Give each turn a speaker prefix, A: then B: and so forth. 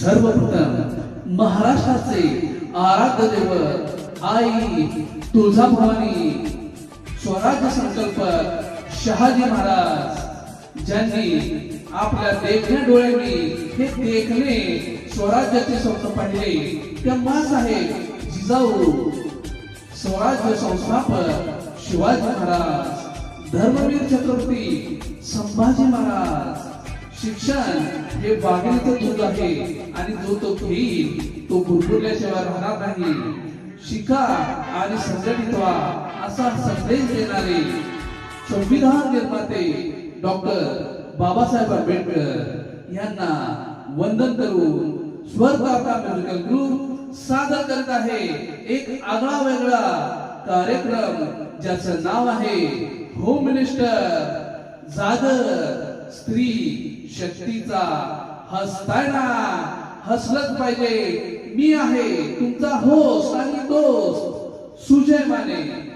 A: सर्वप्रथम महाराष्ट्राचे आराध्य दैवत आई तुळजाभवानी स्वराज्य संकल्प शहाजी महाराज ज्यांनी आपल्या देखण्या डोळ्यांनी हे देखणे स्वराज्याचे स्वप्न पाहिले. त्या मास आहे जिजाऊ स्वराज्य संस्थापक शिवाजी महाराज धर्मवीर छत्रपती संभाजी महाराज शिक्षण हे वाघिणीचं दूध आहे आणि जो तो घेईल तो भुरभुरल्याशिवाय राहणार नाही. शिका आणि संघटित व्हा असा संदेश देणारे संविधान निर्माते डॉक्टर बाबासाहेब आंबेडकर यांना वंदन करून स्वरदाता म्युझिकल ग्रुप सादर करत आहे. एक आगळा वेगळा कार्यक्रम ज्याचं नाव आहे होम मिनिस्टर जागर स्त्री शक्तीचा हसताय ना हसलच पाहिजे. मी आहे तुमचा होस्ट आणि दोस्त सुजय माने.